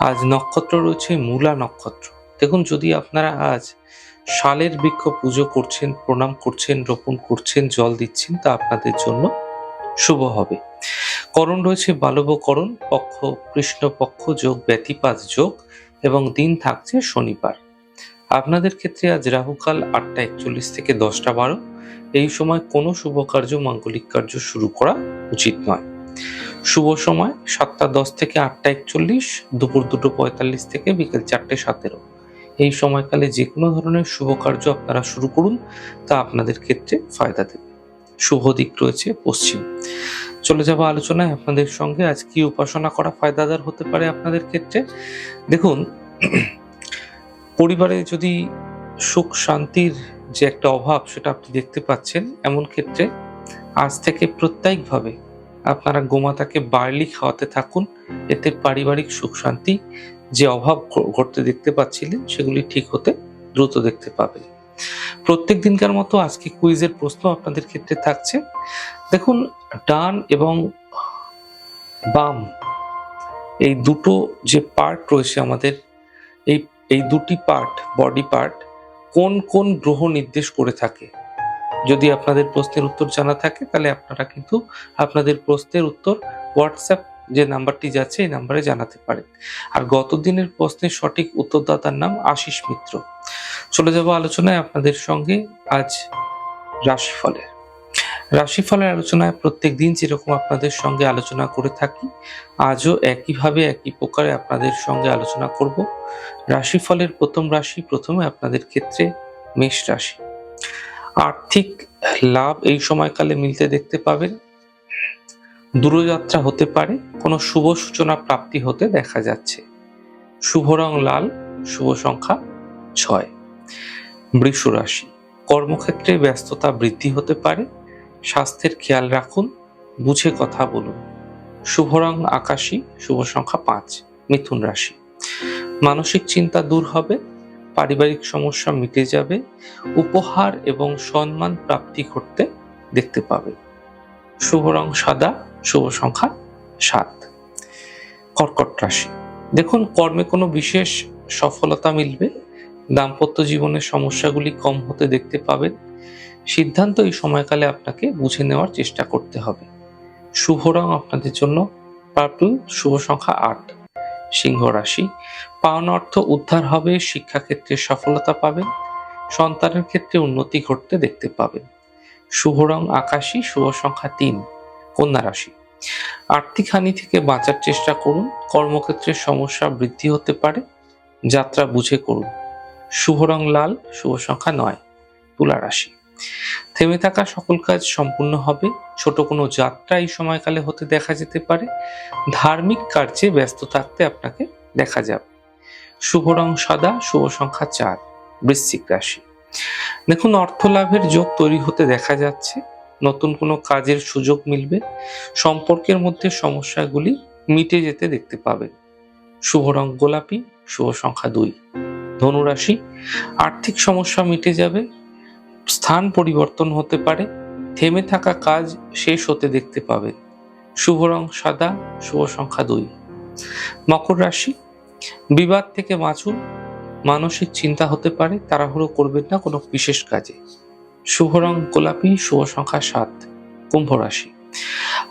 আজ নক্ষত্র রয়েছে মূলা নক্ষত্র। দেখুন, যদি আপনারা আজ শালের বৃক্ষ পুজো করছেন, প্রণাম করছেন, রোপণ করছেন, জল দিচ্ছেন, তা আপনাদের জন্য শুভ হবে। করণ রয়েছে বালবকরণ, পক্ষ কৃষ্ণপক্ষ যোগ ব্যতিপাত যোগ এবং দিন থাকছে শনিবার। আপনাদের ক্ষেত্রে আজ রাহুকাল আটটা একচল্লিশ থেকে দশটা বারো। এই সময় কোনো শুভ কার্য, মাঙ্গলিক কার্য শুরু করা উচিত নয়। শুভ সময় সাতটা দশ থেকে আটটা একচল্লিশ, দুপুর দুটো পঁয়তাল্লিশ থেকে বিকেল চারটে সতেরো। এই সময়কালে যে কোনো ধরনের শুভ কার্য আপনারা শুরু করুন, তা আপনাদের ক্ষেত্রে ফায়দা দেবে। শুভ দিক রয়েছে পশ্চিম। চলে যাব আলোচনায় আপনাদের সঙ্গে। আজ কি উপাসনা করা ফায়দাদার হতে পারে আপনাদের ক্ষেত্রে? দেখুন, পরিবারে যদি সুখ শান্তির যে একটা অভাব সেটা আপনি দেখতে পাচ্ছেন, এমন ক্ষেত্রে আজ থেকে প্রত্যেকভাবে আপনারা গোমাতাকে বার্লি খাওয়াতে থাকুন। এতে পারিবারিক সুখ শান্তি যে অভাব ঘটতে দেখতে পাচ্ছিলেন, সেগুলি ঠিক হতে দ্রুত দেখতে পাবেন প্রত্যেক দিনকার মতো আজকে কুইজের প্রশ্ন আপনাদের ক্ষেত্রে থাকছে। দেখুন, ডান এবং বাম, এই দুটো যে পার্ট রয়েছে আমাদের, এই এই দুটি পার্ট বডি পার্ট কোন কোন গ্রহ নির্দেশ করে থাকে? যদি আপনাদের প্রশ্নের উত্তর জানা থাকে, তাহলে আপনারা কিন্তু আপনাদের প্রশ্নের উত্তর হোয়াটসঅ্যাপ যে নাম্বারটি যাচ্ছে, এই নাম্বারে জানাতে পারেন। আর গত দিনের প্রশ্নের সঠিক উত্তরদাতার নাম আশিস মিত্র। চলে যাব আলোচনায় আপনাদের সঙ্গে আজ রাশিফলের। রাশিফলের আলোচনায় প্রত্যেক দিন যেরকম আপনাদের সঙ্গে আলোচনা করে থাকি, আজও একইভাবে একই প্রকারে আপনাদের সঙ্গে আলোচনা করব। রাশিফলের প্রথম রাশি, প্রথমে আপনাদের ক্ষেত্রে মেষ রাশি। আর্থিক লাভ এই সময়কালে মিলতে দেখতে পাবেন। দূরযাত্রা হতে পারে, কোনো শুভ সূচনা প্রাপ্তি হতে দেখা যাচ্ছে। শুভ রং লাল, শুভ সংখ্যা ছয়। বৃষ রাশি, কর্মক্ষেত্রে ব্যস্ততা বৃদ্ধি হতে পারে, স্বাস্থ্যের খেয়াল রাখুন, বুঝে কথা বলুন। শুভ রং আকাশী, শুভ সংখ্যা পাঁচ, মিথুন রাশি। মানসিক চিন্তা দূর হবে পারিবারিক সমস্যা মিটে যাবে, উপহার এবং সম্মান প্রাপ্তি ঘটতে দেখতে পাবে। শুভ রং সাদা, শুভ সংখ্যা সাত। কর্কট রাশি। দেখুন, কর্মে কোনো বিশেষ সফলতা মিলবে। দাম্পত্য জীবনের সমস্যাগুলি কম হতে দেখতে পাবেন। সিদ্ধান্ত এই সময়কালে আপনাকে বুঝে নেওয়ার চেষ্টা করতে হবে। শুভ রং আপনাদের জন্য পার্পল শুভ সংখ্যা আট। সিংহ রাশি। পাওনা অর্থ উদ্ধার হবে, শিক্ষাক্ষেত্রে সফলতা পাবেন সন্তানের ক্ষেত্রে উন্নতি ঘটতে দেখতে পাবেন শুভ রং আকাশী, শুভ সংখ্যা তিন, কন্যা রাশি। আর্থিক হানি থেকে বাঁচার চেষ্টা করুন, কর্মক্ষেত্রে সমস্যা বৃদ্ধি হতে পারে, যাত্রা বুঝে করুন। শুভ রং লাল, শুভ সংখ্যা নয়, তুলা রাশি। থেমে থাকা সকল কাজ সম্পূর্ণ হবে। ছোট কোনো যাত্রা এই সময়কালে হতে দেখা যেতে পারে। ধার্মিক কার্যে ব্যস্ত থাকতে আপনাকে দেখা যাবে। শুভ রং সাদা, শুভ সংখ্যা চার, বৃশ্চিক রাশি। দেখুন অর্থ লাভের যোগ তৈরি হতে দেখা যাচ্ছে। নতুন কোনো কাজের সুযোগ মিলবে। সম্পর্কের মধ্যে সমস্যাগুলি মিটে যেতে দেখতে পাবেন। শুভ রং গোলাপি, শুভ সংখ্যা দুই। ধনুরাশি, আর্থিক সমস্যা মিটে যাবে। স্থান পরিবর্তন হতে পারে, থেমে থাকা কাজ শেষ হতে দেখতে পাবে। শুভ রং সাদা, শুভ সংখ্যা দুই। মকর রাশি, বিবাদ থেকে বাঁচুন, মানসিক চিন্তা হতে পারে, তাড়াহুড়ো করবেন না কোনো বিশেষ কাজে। শুভ রং গোলাপি, শুভ সংখ্যা সাত, কুম্ভ রাশি।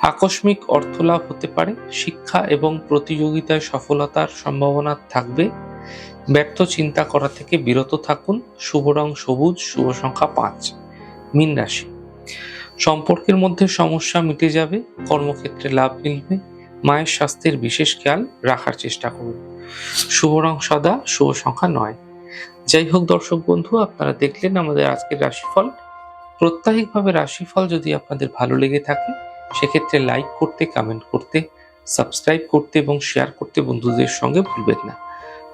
আকস্মিক অর্থলাভ হতে পারে, শিক্ষা এবং প্রতিযোগিতায় সফলতার সম্ভাবনা থাকবে। ব্যর্থ চিন্তা করা থেকে বিরত থাকুন। শুভ রং সবুজ, শুভ সংখ্যা পাঁচ। মীন রাশি। সম্পর্কের মধ্যে সমস্যা মিটে যাবে, কর্মক্ষেত্রে লাভ মিলবে। মায়ের স্বাস্থ্যের বিশেষ খেয়াল রাখার চেষ্টা করুন। শুভ রং সাদা, শুভ সংখ্যা নয়। যাই হোক দর্শক বন্ধু, আপনারা দেখলেন আমাদের আজকের রাশিফল। প্রত্যাহিকভাবে রাশিফল যদি আপনাদের ভালো লেগে থাকে, সেক্ষেত্রে লাইক করতে কমেন্ট করতে, সাবস্ক্রাইব করতে এবং শেয়ার করতে বন্ধুদের সঙ্গে ভুলবেন না।